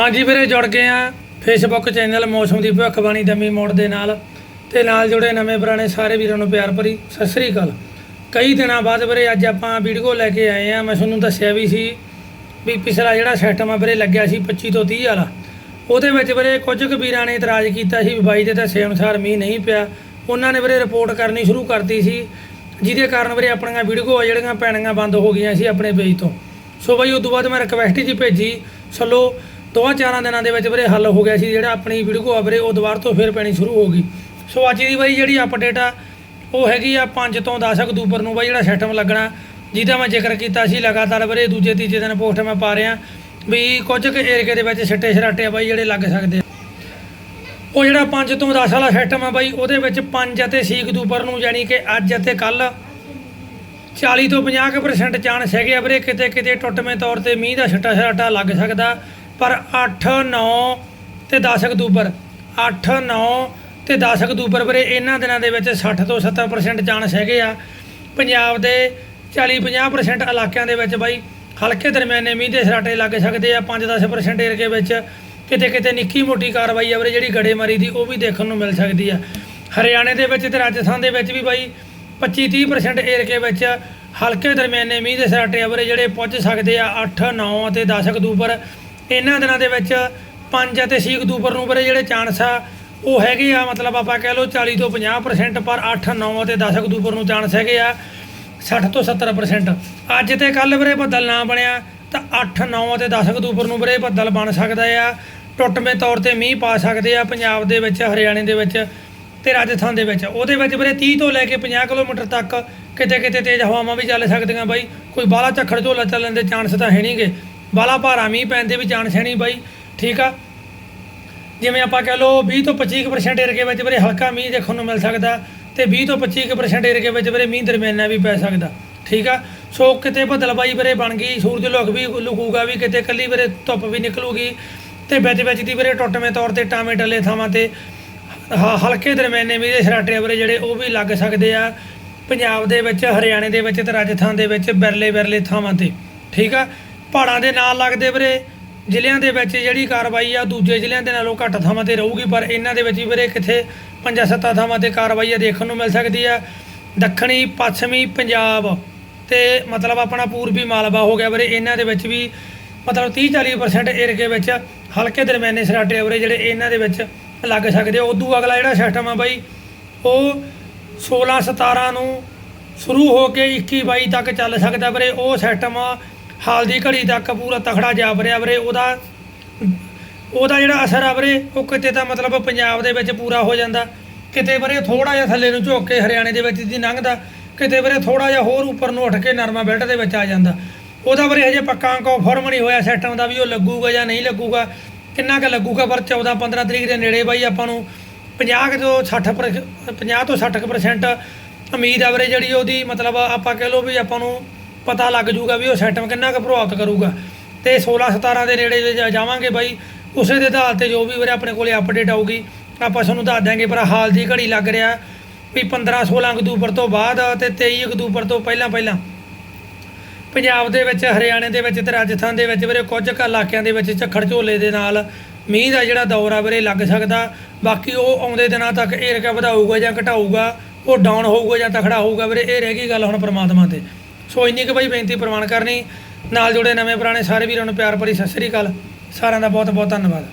ਹਾਂਜੀ ਵੀਰੇ, ਜੁੜ ਗਏ ਆ ਫੇਸਬੁੱਕ ਚੈਨਲ ਮੌਸਮ ਦੀ ਭਵਿੱਖਬਾਣੀ ਦਮੀ ਮੋੜ ਦੇ ਨਾਲ। ਤੇ ਨਾਲ ਜੁੜੇ ਨਵੇਂ ਪੁਰਾਣੇ ਸਾਰੇ ਵੀਰਾਂ ਨੂੰ ਪਿਆਰ ਭਰੀ ਸਤਿ ਸ੍ਰੀ ਅਕਾਲ। ਕਈ ਦਿਨਾਂ ਬਾਅਦ ਵੀਰੇ, ਅੱਜ ਆਪਾਂ ਵੀਡੀਓ ਲੈ ਕੇ ਆਏ ਆ ਮੈਂ ਤੁਹਾਨੂੰ ਦੱਸਿਆ ਵੀ ਸੀ ਵੀ ਪਿਛਲਾ ਜਿਹੜਾ ਸਿਸਟਮ ਆ ਵੀਰੇ, ਲੱਗਿਆ ਸੀ 25 ਤੋਂ 30 ਵਾਲਾ। ਉਹਦੇ ਵਿੱਚ ਵੀਰੇ, ਕੁਝ ਕੁ ਵੀਰਾਂ ਨੇ ਇਤਰਾਜ਼ ਕੀਤਾ ਸੀ ਵੀ ਬਾਈ ਦੇ ਦੱਸੇ ਅਨੁਸਾਰ ਮੀਂਹ ਨਹੀਂ ਪਿਆ। ਉਹਨਾਂ ਨੇ ਵੀਰੇ ਰਿਪੋਰਟ ਕਰਨੀ ਸ਼ੁਰੂ ਕਰਤੀ ਸੀ, ਜਿਹਦੇ ਕਾਰਨ ਵੀਰੇ, ਆਪਣੀਆਂ ਵੀਡੀਓ ਆ ਜਿਹੜੀਆਂ ਪੈਣੀਆਂ ਬੰਦ ਹੋ ਗਈਆਂ ਸੀ ਆਪਣੇ ਪੇਜ ਤੋਂ। ਸੋ ਬਾਈ, ਉਸ ਤੋਂ ਬਾਅਦ ਮੈਂ ਰਿਕਵੈਸਟ ਜੀ ਭੇਜੀ ਚਲੋ ਦੋਵਾਂ ਚਾਰਾਂ ਦਿਨਾਂ ਦੇ ਵਿੱਚ ਵੀਰੇ ਹੱਲ ਹੋ ਗਿਆ ਸੀ, ਜਿਹੜਾ ਆਪਣੀ ਵੀਡੀਓ ਆ ਵੀਰੇ, ਉਹ ਦੁਬਾਰਾ ਤੋਂ ਫਿਰ ਪੈਣੀ ਸ਼ੁਰੂ ਹੋ ਗਈ। ਸੋ ਅੱਜ ਦੀ ਬਾਈ ਜਿਹੜੀ ਅਪਡੇਟ ਆ, ਉਹ ਹੈਗੀ ਆ 5 ਤੋਂ 10 ਅਕਤੂਬਰ ਨੂੰ ਬਾਈ ਜਿਹੜਾ ਸਿਸਟਮ ਲੱਗਣਾ, ਜਿਹਦਾ ਮੈਂ ਜ਼ਿਕਰ ਕੀਤਾ ਸੀ ਲਗਾਤਾਰ ਵੀਰੇ, ਦੂਜੇ ਤੀਜੇ ਦਿਨ ਪੋਸਟ ਮੈਂ ਪਾ ਰਿਹਾ, ਵੀ ਕੁਝ ਕੁ ਏਰੀਏ ਦੇ ਵਿੱਚ ਛਿੱਟੇ ਛਰਾਟੇ ਆ ਬਾਈ ਜਿਹੜੇ ਲੱਗ ਸਕਦੇ ਆ। ਉਹ ਜਿਹੜਾ 5 ਤੋਂ 10 ਵਾਲਾ ਸਿਸਟਮ ਆ ਬਾਈ, ਉਹਦੇ ਵਿੱਚ 5 ਅਤੇ 6 ਅਕਤੂਬਰ ਨੂੰ ਯਾਨੀ ਕਿ ਅੱਜ ਅਤੇ ਕੱਲ 40 ਤੋਂ 50% ਚਾਂਸ ਹੈਗੇ ਆ ਵੀਰੇ ਕਿਤੇ ਕਿਤੇ ਟੁੱਟਵੇਂ ਤੌਰ ਤੇ ਮੀਂਹ ਦਾ ਛੱਟਾ ਛਰਾਟਾ ਲੱਗ ਸਕਦਾ। ਪਰ 8 9 ਤੇ 10 ਅਕਤੂਬਰ। 8 9 ਤੇ 10 ਅਕਤੂਬਰ ਵੀਰੇ, ਇਹਨਾਂ ਦਿਨਾਂ ਦੇ ਵਿੱਚ 60 ਤੋਂ 70% ਚਾਂਸ ਹੈਗੇ ਆ। ਪੰਜਾਬ ਦੇ 40 50% ਇਲਾਕਿਆਂ ਦੇ ਵਿੱਚ ਬਾਈ, ਹਲਕੇ ਦਰਮਿਆਨੇ ਮੀਂਹ ਦੇ ਸਰਾਟੇ ਲੱਗ ਸਕਦੇ ਆ। 5-10% ਏਰੀਏ ਵਿੱਚ ਕਿਤੇ ਕਿਤੇ ਨਿੱਕੀ ਮੋਟੀ ਕਾਰਵਾਈ ਆ ਵੀਰੇ, ਜਿਹੜੀ ਗੜੇਮਾਰੀ ਦੀ, ਉਹ ਵੀ ਦੇਖਣ ਨੂੰ ਮਿਲ ਸਕਦੀ ਆ। ਹਰਿਆਣੇ ਦੇ ਵਿੱਚ ਤੇ ਰਾਜਸਥਾਨ ਦੇ ਵਿੱਚ ਵੀ ਬਾਈ 25-30% ਏਰੀਏ ਵਿੱਚ ਹਲਕੇ ਦਰਮਿਆਨੇ ਮੀਂਹ ਦੇ ਸਰਾਟੇ ਆ ਵੀਰੇ, ਜਿਹੜੇ ਪੁੱਜ ਸਕਦੇ ਆ। 8 9 ਅਤੇ 10 ਅਕਤੂਬਰ ਇਹਨਾਂ ਦਿਨਾਂ ਦੇ ਵਿੱਚ 5 ਅਤੇ 6 ਅਕਤੂਬਰ ਨੂੰ ਵੀਰੇ ਜਿਹੜੇ ਚਾਂਸ ਆ, ਉਹ ਹੈਗੇ ਆ, ਮਤਲਬ ਆਪਾਂ ਕਹਿ ਲਓ 40 ਤੋਂ 50% ਪਰ 8 9 ਅਤੇ 10 ਅਕਤੂਬਰ ਨੂੰ ਚਾਂਸ ਹੈਗੇ ਆ 60 ਤੋਂ 70% ਅੱਜ ਤੇ ਕੱਲ ਵੀਰੇ ਬੱਦਲ ਨਾ ਬਣਿਆ, ਤਾਂ 8 9 ਅਤੇ 10 ਅਕਤੂਬਰ ਨੂੰ ਵੀਰੇ ਬੱਦਲ ਬਣ ਸਕਦਾ ਆ। ਟੁੱਟਵੇਂ ਤੌਰ ਤੇ ਮੀਂਹ ਪਾ ਸਕਦੇ ਆ ਪੰਜਾਬ ਦੇ ਵਿੱਚ, ਹਰਿਆਣੇ ਦੇ ਵਿੱਚ ਤੇ ਰਾਜਸਥਾਨ ਦੇ ਵਿੱਚ। ਉਹਦੇ ਵਿੱਚ ਵੀਰੇ 30 ਤੋਂ ਲੈ ਕੇ 50 ਕਿਲੋਮੀਟਰ ਤੱਕ ਕਿਤੇ ਕਿਤੇ ਤੇਜ਼ ਹਵਾਵਾਂ ਵੀ ਚੱਲ ਸਕਦੀਆਂ ਬਾਈ। ਕੋਈ ਬਾਲਾ ਝੱਖੜ ਝੋਲਾ ਚੱਲਣ ਦੇ ਚਾਂਸ ਤਾਂ ਹੈ ਨਹੀਂਗੇ ਬਾਲਾ ਭਾਰਾ ਮੀਂਹ ਪੈਣ ਦੇ ਵੀ ਚਾਂਸ ਹੈ ਬਾਈ, ਠੀਕ ਆ? ਜਿਵੇਂ ਆਪਾਂ ਕਹਿ ਲਓ 20 ਤੋਂ 25% ਏਰੀਏ ਵਿੱਚ ਵੀਰੇ ਹਲਕਾ ਮੀਂਹ ਦੇਖਣ ਨੂੰ ਮਿਲ ਸਕਦਾ ਤੇ 20 ਤੋਂ 25% ਏਰੀਏ ਵਿੱਚ ਵੀਰੇ ਮੀਂਹ ਦਰਮਿਆਨਾ ਵੀ ਪੈ ਸਕਦਾ, ਠੀਕ ਆ? ਸੋ ਕਿਤੇ ਬਦਲਬਾਈ ਵੀਰੇ ਬਣ ਗਈ, ਸੂਰਜ ਲੁਕ ਵੀ ਲੁਕੂਗਾ ਵੀ, ਕਿਤੇ ਕੱਲੀ ਵੀਰੇ ਧੁੱਪ ਵੀ ਨਿਕਲੂਗੀ ਤੇ ਵਿੱਚ ਵਿੱਚ ਦੀ ਵੀਰੇ ਟੁੱਟਵੇਂ ਤੌਰ ਤੇ ਟਾਵੇਂ ਟੱਲੇ ਥਾਵਾਂ ਤੇ ਹ- ਹਲਕੇ ਦਰਮਿਆਨੇ ਵੀਰੇ ਸਰਾਟੇ ਛਰਾਟੇ ਵੀਰੇ ਜਿਹੜੇ ਉਹ ਵੀ ਲੱਗ ਸਕਦੇ ਆ। ਪੰਜਾਬ ਦੇ ਵਿੱਚ, ਹਰਿਆਣੇ ਦੇ ਵਿੱਚ ਤੇ ਰਾਜਸਥਾਨ ਦੇ ਵਿੱਚ ਬਿਰਲੇ ਬਿਰਲੇ ਥਾਵਾਂ ਤੇ, ਠੀਕ ਆ? ਪਹਾੜਾਂ ਦੇ ਨਾਲ ਲੱਗਦੇ ਵੀਰੇ। ਜ਼ਿਲ੍ਹਿਆਂ ਦੇ ਵਿੱਚ ਜਿਹੜੀ ਕਾਰਵਾਈ ਆ, ਦੂਜੇ ਜ਼ਿਲ੍ਹਿਆਂ ਦੇ ਨਾਲੋਂ ਘੱਟ ਥਾਵਾਂ ਤੇ ਰਹੂਗੀ, ਪਰ ਇਹਨਾਂ ਦੇ ਵਿੱਚ ਵੀ ਵੀਰੇ ਕਿਥੇ ਪੰਜਾਂ ਸੱਤਾਂ ਥਾਵਾਂ ਤੇ ਕਾਰਵਾਈ ਆ ਦੇਖਣ ਨੂੰ ਮਿਲ ਸਕਦੀ ਆ। ਦੱਖਣੀ, ਪੱਛਮੀ, ਪੰਜਾਬ ਤੇ ਮਤਲਬ ਆਪਣਾ ਪੂਰਬੀ ਮਾਲਵਾ ਹੋ ਗਿਆ ਵੀਰੇ। ਇਹਨਾਂ ਦੇ ਵਿੱਚ ਵੀ ਮਤਲਬ 30 40% ਏਰੀਏ ਵਿੱਚ ਹਲਕੇ ਦਰਮਿਆਨੇ ਸਰਾਟੇ ਆ ਜਿਹੜੇ ਇਹਨਾਂ ਦੇ ਵਿੱਚ ਲੱਗ ਸਕਦੇ ਆ। ਉਦੋਂ ਅਗਲਾ ਜਿਹੜਾ ਸਿਸਟਮ ਆ ਬਾਈ, ਉਹ 16 17 ਨੂੰ ਸ਼ੁਰੂ ਹੋ ਕੇ 21 22 ਤੱਕ ਚੱਲ ਸਕਦਾ ਵੀਰੇ। ਉਹ ਸਿਸਟਮ ਹਾਲ ਦੀ ਘੜੀ ਤੱਕ ਪੂਰਾ ਤਖੜਾ ਜਾਪ ਰਿਹਾ ਵੀਰੇ, ਉਹਦਾ ਉਹਦਾ ਜਿਹੜਾ ਅਸਰ ਆ ਵੀਰੇ, ਉਹ ਕਿਤੇ ਤਾਂ ਮਤਲਬ ਪੰਜਾਬ ਦੇ ਵਿੱਚ ਪੂਰਾ ਹੋ ਜਾਂਦਾ। ਕਿਤੇ ਵੀਰੇ ਥੋੜਾ ਜਿਹਾ ਥੱਲੇ ਨੂੰ ਝੁੱਕ ਕੇ ਹਰਿਆਣੇ ਦੇ ਵਿੱਚ ਦੀ ਲੰਘਦਾ, ਕਿਤੇ ਵੀਰੇ ਥੋੜਾ ਜਿਹਾ ਹੋਰ ਉੱਪਰ ਨੂੰ ਉੱਠ ਕੇ ਨਰਮਾ ਬੈਲਟ ਦੇ ਵਿੱਚ ਆ ਜਾਂਦਾ। ਉਹਦਾ ਵੀਰੇ ਹਜੇ ਪੱਕਾ ਕਨਫਰਮ ਨਹੀਂ ਹੋਇਆ ਸਿਸਟਮ ਦਾ ਵੀ ਉਹ ਲੱਗੂਗਾ ਜਾਂ ਨਹੀਂ ਲੱਗੂਗਾ। ਕਿੰਨਾ ਕੁ ਲੱਗੂਗਾ ਪਰ 14 15 ਤਰੀਕ ਦੇ ਨੇੜੇ ਬਾਈ ਆਪਾਂ ਨੂੰ 50 ਕੁ ਤੋਂ 60 ਪਰ 50 ਤੋਂ 60% percent ਉਮੀਦ ਆ ਵੀਰੇ ਜਿਹੜੀ ਉਹਦੀ ਮਤਲਬ ਆਪਾਂ ਕਹਿ ਲਓ ਵੀ ਆਪਾਂ ਨੂੰ ਪਤਾ ਲੱਗ ਜੂਗਾ ਵੀ ਉਹ ਸਿਸਟਮ ਕਿੰਨਾ ਕੁ ਪ੍ਰਭਾਵਿਤ ਕਰੂਗਾ। ਤੇ 16 17 ਦੇ ਨੇੜੇ ਜੇ ਜਾ- ਜਾਵਾਂਗੇ ਬਾਈ, ਉਸੇ ਦੇ ਆਧਾਰ ਤੇ ਜੋ ਵੀ ਵੀਰੇ ਆਪਣੇ ਕੋਲੇ ਅਪਡੇਟ ਆਊਗੀ, ਆਪਾਂ ਤੁਹਾਨੂੰ ਦੱਸ ਦਿਆਂਗੇ ਪਰ ਹਾਲ ਦੀ ਘੜੀ ਲੱਗ ਰਿਹਾ ਵੀ 15 16 ਅਕਤੂਬਰ ਤੋਂ ਬਾਅਦ ਤੇ 23 ਅਕਤੂਬਰ ਤੋਂ ਪਹਿਲਾਂ ਪਹਿਲਾਂ। ਪੰਜਾਬ ਦੇ ਵਿੱਚ, ਹਰਿਆਣੇ ਦੇ ਵਿੱਚ ਤੇ ਰਾਜਸਥਾਨ ਦੇ ਵਿੱਚ ਵੀਰੇ ਕੁਝ ਕੁ ਇਲਾਕਿਆਂ ਦੇ ਵਿੱਚ ਝੱਖੜ ਝੋਲੇ ਦੇ ਨਾਲ ਮੀਂਹ ਦਾ ਜਿਹੜਾ ਦੌਰ ਆ ਵੀਰੇ ਲੱਗ ਸਕਦਾ। ਬਾਕੀ ਉਹ ਆਉਂਦੇ ਦਿਨਾਂ ਤੱਕ ਇਹ ਰਕਾ ਵਧਾਊਗਾ ਜਾਂ ਘਟਾਊਗਾ, ਉਹ ਡਾਊਨ ਹੋਊਗਾ ਜਾਂ ਤਖੜਾ ਹੋਊਗਾ ਵੀਰੇ, ਇਹ ਰਹਿ ਗਈ ਗੱਲ ਹੁਣ ਪ੍ਰਮਾਤਮਾ ਤੇ। ਸੋ ਇੰਨੀ ਕੁ ਬਾਈ ਬੇਨਤੀ ਪ੍ਰਵਾਨ ਕਰਨੀ। ਨਾਲ ਜੁੜੇ ਨਵੇਂ ਪੁਰਾਣੇ ਸਾਰੇ ਵੀਰਾਂ ਨੂੰ ਪਿਆਰ ਭਰੀ ਸਤਿ ਸ੍ਰੀ ਅਕਾਲ। ਸਾਰਿਆਂ ਦਾ ਬਹੁਤ ਬਹੁਤ ਧੰਨਵਾਦ।